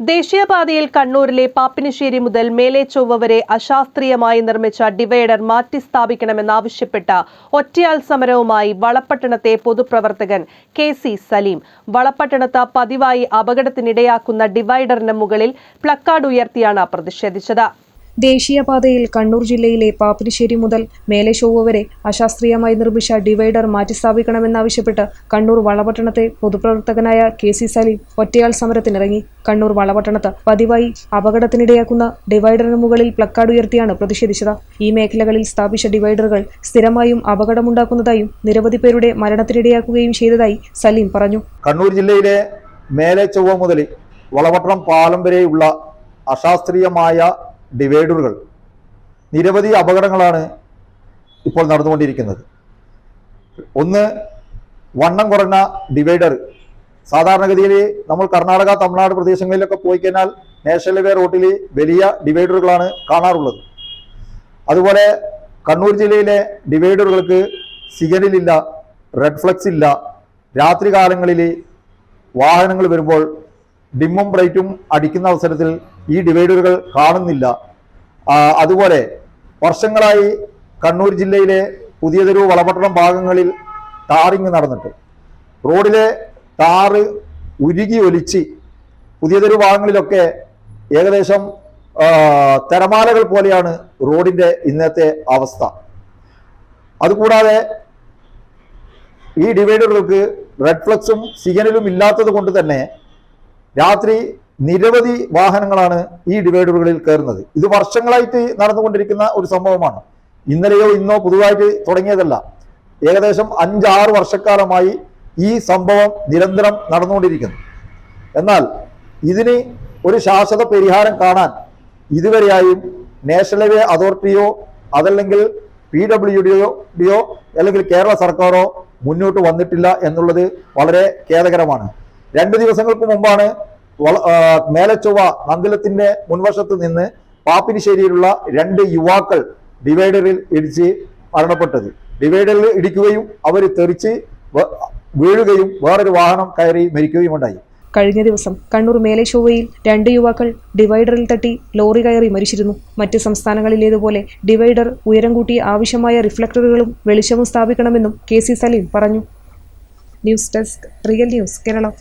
ദേശീയപാതയിൽ കണ്ണൂരിലെ പാപ്പിനിശ്ശേരി മുതൽ മേലെ ചൊവ്വ വരെ അശാസ്ത്രീയമായി നിർമ്മിച്ച ഡിവൈഡർ മാറ്റിസ്ഥാപിക്കണമെന്നാവശ്യപ്പെട്ട ഒറ്റയാൾ സമരവുമായി വളപട്ടണത്തെ പൊതുപ്രവർത്തകൻ കെ സി സലീം. വളപട്ടണത്ത് പതിവായി അപകടത്തിനിടയാക്കുന്ന ഡിവൈഡറിന് മുകളിൽ പ്ലക്കാർഡ് ഉയർത്തിയാണ് പ്രതിഷേധിച്ചത്. ദേശീയപാതയിൽ കണ്ണൂർ ജില്ലയിലെ പാപ്പിനിശ്ശേരി മുതൽ മേലെ വരെ അശാസ്ത്രീയമായി നിർമ്മിച്ച ഡിവൈഡർ മാറ്റിസ്ഥാപിക്കണമെന്നാവശ്യപ്പെട്ട് കണ്ണൂർ വളപട്ടണത്തെ പൊതുപ്രവർത്തകനായ കെ സി സലീം ഒറ്റയാൾ സമരത്തിനിറങ്ങി. കണ്ണൂർ വളപട്ടണത്ത് പതിവായി അപകടത്തിനിടയാക്കുന്ന ഡിവൈഡറിന് മുകളിൽ പ്ലക്കാർഡ് ഉയർത്തിയാണ് പ്രതിഷേധിച്ചത്. ഈ മേഖലകളിൽ സ്ഥാപിച്ച ഡിവൈഡറുകൾ സ്ഥിരമായും അപകടമുണ്ടാക്കുന്നതായും നിരവധി പേരുടെ മരണത്തിനിടയാക്കുകയും ചെയ്തതായി സലീം പറഞ്ഞു. കണ്ണൂർ ജില്ലയിലെ മേലെ ചൊവ്വ മുതൽ വളപട്ടണം പാലം വരെയുള്ള അശാസ്ത്രീയമായ ഡിവൈഡറുകൾ. നിരവധി അപകടങ്ങളാണ് ഇപ്പോൾ നടന്നുകൊണ്ടിരിക്കുന്നത്. ഒന്ന് വണ്ണം കുറഞ്ഞ ഡിവൈഡർ. സാധാരണഗതിയിൽ നമ്മൾ കർണാടക തമിഴ്നാട് പ്രദേശങ്ങളിലൊക്കെ പോയി കഴിഞ്ഞാൽ നാഷണൽ ഹൈവേ റോട്ടിൽ വലിയ ഡിവൈഡറുകളാണ് കാണാറുള്ളത്. അതുപോലെ കണ്ണൂർ ജില്ലയിലെ ഡിവൈഡറുകൾക്ക് സിഗ്നലില്ല റെഡ് ഫ്ലക്സ് ഇല്ല. രാത്രി കാലങ്ങളിൽ വാഹനങ്ങൾ വരുമ്പോൾ ഡിമ്മും ബ്രൈറ്റും അടിക്കുന്ന അവസരത്തിൽ ഈ ഡിവൈഡറുകൾ കാണുന്നില്ല. അതുപോലെ വർഷങ്ങളായി കണ്ണൂർ ജില്ലയിലെ പുതിയതൊരു വളപട്ടണം ഭാഗങ്ങളിൽ ടാറിങ് നടന്നിട്ട്. റോഡിലെ ടാറ് ഉരുകി ഒലിച്ച് പുതിയതൊരു ഭാഗങ്ങളിലൊക്കെ ഏകദേശം തിരമാലകൾ പോലെയാണ് റോഡിന്റെ ഇന്നത്തെ അവസ്ഥ. അതുകൂടാതെ ഈ ഡിവൈഡറുകൾക്ക് റെഡ് ഫ്ലക്സും സിഗ്നലും ഇല്ലാത്തത് കൊണ്ട് തന്നെ രാത്രി നിരവധി വാഹനങ്ങളാണ് ഈ ഡിവൈഡറുകളിൽ കയറുന്നത്. ഇത് വർഷങ്ങളായിട്ട് നടന്നുകൊണ്ടിരിക്കുന്ന ഒരു സംഭവമാണ്. ഇന്നലെയോ ഇന്നോ പുതുതായിട്ട് തുടങ്ങിയതല്ല. ഏകദേശം അഞ്ചാറ് വർഷക്കാലമായി ഈ സംഭവം നിരന്തരം നടന്നുകൊണ്ടിരിക്കുന്നു. എന്നാൽ ഇതിന് ഒരു ശാശ്വത പരിഹാരം കാണാൻ ഇതുവരെയായും നാഷണൽ ഹൈവേ അതോറിറ്റിയോ അതല്ലെങ്കിൽ പി ഡബ്ല്യു ഡിയോ അല്ലെങ്കിൽ കേരള സർക്കാരോ മുന്നോട്ട് വന്നിട്ടില്ല എന്നുള്ളത് വളരെ ഖേദകരമാണ്. രണ്ട് ദിവസങ്ങൾക്ക് മുമ്പാണ് മേലച്ചൊവ്വ നന്ദലത്തിന്റെ മുൻവശത്ത് നിന്ന് പാപ്പിനിശ്ശേരിയിലുള്ള രണ്ട് യുവാക്കൾ ഡിവൈഡറിൽ ഇടിച്ച് മരണപ്പെട്ടത്. ഡിവൈഡറിൽ ഇടിക്കുകയും അവർ തെറിച്ച് വീഴുകയും വേറൊരു വാഹനം കയറി മരിക്കുകയും ഉണ്ടായി. കഴിഞ്ഞ ദിവസം കണ്ണൂർ മേലേശോവയിൽ രണ്ട് യുവാക്കൾ ഡിവൈഡറിൽ തട്ടി ലോറി കയറി മരിച്ചിരുന്നു. മറ്റ് സംസ്ഥാനങ്ങളിലേതുപോലെ ഡിവൈഡർ ഉയരം കൂട്ടി ആവശ്യമായ റിഫ്ലക്ടറുകളും വെളിച്ചവും സ്ഥാപിക്കണമെന്നും കെ സി സലീം പറഞ്ഞു. News desk real news Keralam.